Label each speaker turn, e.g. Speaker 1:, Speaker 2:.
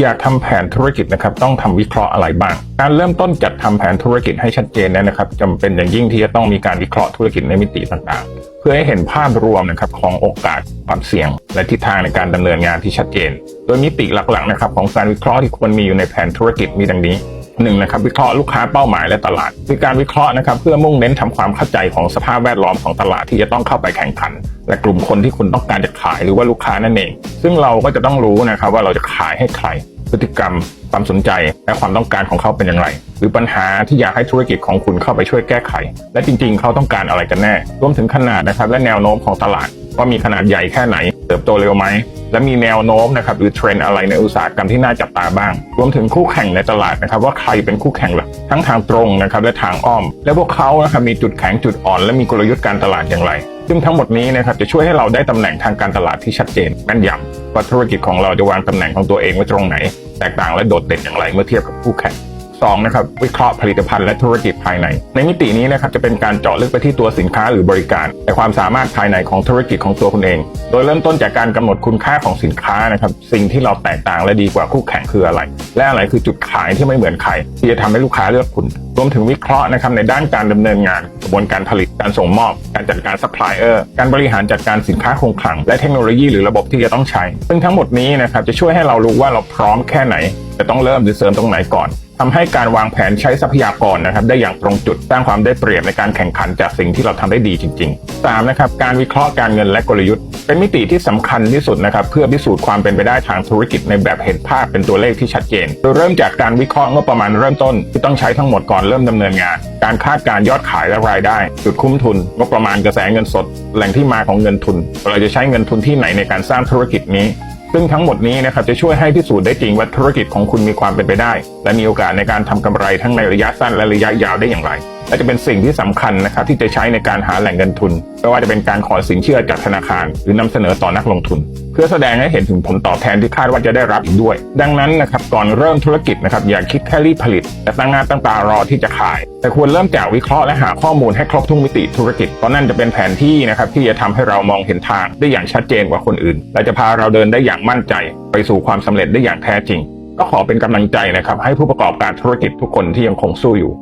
Speaker 1: อยากทำแผนธุรกิจนะครับต้องทำวิเคราะห์อะไรบ้าง การเริ่มต้นจัดทำแผนธุรกิจให้ชัดเจนนะครับจำเป็นอย่างยิ่งที่จะต้องมีการวิเคราะห์ธุรกิจในมิติต่างๆ เพื่อให้เห็นภาพรวมนะครับของโอกาสความเสี่ยง และทิศทางในการดำเนินงานที่ชัดเจน โดยมิติหลักๆนะครับของการวิเคราะห์ที่ควรมีอยู่ในแผนธุรกิจมีดังนี้ หนึ่งนะครับวิเคราะห์ลูกค้าเป้าหมายและตลาด คือการวิเคราะห์นะครับเพื่อมุ่งเน้นทำความเข้าใจของสภาพแวดล้อมของตลาดที่จะต้องเข้าไปแข่งขัน และกลุ่มคนที่คุณต้องการจะขายหรือว่าลูกค้านั่นเอง ซึ่งเราก็จะต้องรู้นะครับว่าเราจะขายให้ใครพฤติกรรม ความสนใจ และความต้องการของเขาเป็นอย่างไร หรือปัญหาที่อยากให้ธุรกิจของคุณเข้าไปช่วยแก้ไข และจริงๆ เขาต้องการอะไรกันแน่ รวมถึงขนาดนะครับและแนวโน้มของตลาด ว่ามีขนาดใหญ่แค่ไหน เติบโตเร็วไหม และมีแนวโน้มนะครับหรือเทรนด์อะไรในอุตสาหกรรมที่น่าจับตาบ้าง รวมถึงคู่แข่งในตลาดนะครับว่าใครเป็นคู่แข่งหลักทั้งทางตรงนะครับและทางอ้อม และพวกเขานะครับมีจุดแข็งจุดอ่อน และมีกลยุทธ์การตลาดอย่างไร ซึ่งทั้งหมดนี้นะครับจะช่วยให้เราได้ตำแหน่งทางการตลาดที่ชัดเจนแม่นยำว่าธุรกิจของเราจะวางตำแหน่งของตัวเองไว้ตรงไหน แตกต่างและโดดเด่นอย่างไรเมื่อเทียบกับคู่แข่ง สองนะครับวิเคราะห์ผลิตภัณฑ์และธุรกิจภายใน ในมิตินี้นะครับจะเป็นการเจาะลึกไปที่ตัวสินค้าหรือบริการ และความสามารถภายในของธุรกิจของตัวคุณเอง โดยเริ่มต้นจากการกำหนดคุณค่าของสินค้านะครับสิ่งที่เราแตกต่างและดีกว่าคู่แข่งคืออะไร และอะไรคือจุดขายที่ไม่เหมือนใครที่จะทำให้ลูกค้าเลือกคุณ รวมถึงวิเคราะห์นะครับในด้านการดำเนินงาน กระบวนการผลิตการส่งมอบ การจัดการซัพพลายเออร์การบริหารจัดการสินค้าคงคลัง และเทคโนโลยีหรือระบบที่จะต้องใช้ ซึ่งทั้งหมดนี้นะครับจะช่วยให้เรารู้ว่าเราพร้อมแค่ไหน จะต้องเริ่มหรือเสริมตรงไหนก่อนทำให้การวางแผนใช้ทรัพยากรนะครับได้อย่างตรงจุดสร้างความได้เปรียบในการแข่งขันจากสิ่งที่เราทำได้ดีจริงๆสามนะครับการวิเคราะห์การเงินและกลยุทธ์ เป็นมิติที่สำคัญที่สุดนะครับเพื่อพิสูจน์ความเป็นไปได้ทางธุรกิจในแบบเห็นภาพเป็นตัวเลขที่ชัดเจนโดยเริ่มจากการวิเคราะห์งบประมาณเริ่มต้นที่ต้องใช้ทั้งหมดก่อนเริ่มดำเนินงาน การคาดการยอดขายและรายได้ จุดคุ้มทุนงบประมาณกระแสเงินสด แหล่งที่มาของเงินทุน เราจะใช้เงินทุนที่ไหนในการสร้างธุรกิจนี้ซึ่งทั้งหมดนี้นะครับจะช่วยให้พิสูจน์ได้จริงว่าธุรกิจของคุณมีความเป็นไปได้ และมีโอกาสในการทำกำไรทั้งในระยะสั้นและระยะยาวได้อย่างไร และจะเป็นสิ่งที่สำคัญนะครับที่จะใช้ในการหาแหล่งเงินทุนไม่ว่าจะเป็นการขอสินเชื่อจากธนาคาร หรือนำเสนอต่อนักลงทุน เพื่อแสดงให้เห็นถึงผลตอบแทนที่คาดว่าจะได้รับอีกด้วย ดังนั้นนะครับก่อนเริ่มธุรกิจนะครับอย่าคิดแค่รีบผลิตแต่ตั้งหน้าตั้งตารอที่จะขาย แต่ควรเริ่มจากวิเคราะห์และหาข้อมูลให้ครบทุกมิติธุรกิจเพราะนั่นจะเป็นแผนที่นะครับที่จะทำให้เรามองเห็นทางได้อย่างชัดเจนกว่าคนอื่น และจะพาเราเดินได้อย่างมั่นใจ ไปสู่ความสำเร็จได้อย่างแท้จริง ก็ขอเป็นกำลังใจนะครับให้ผู้ประกอบการธุรกิจทุกคนที่ยังคงสู้อยู่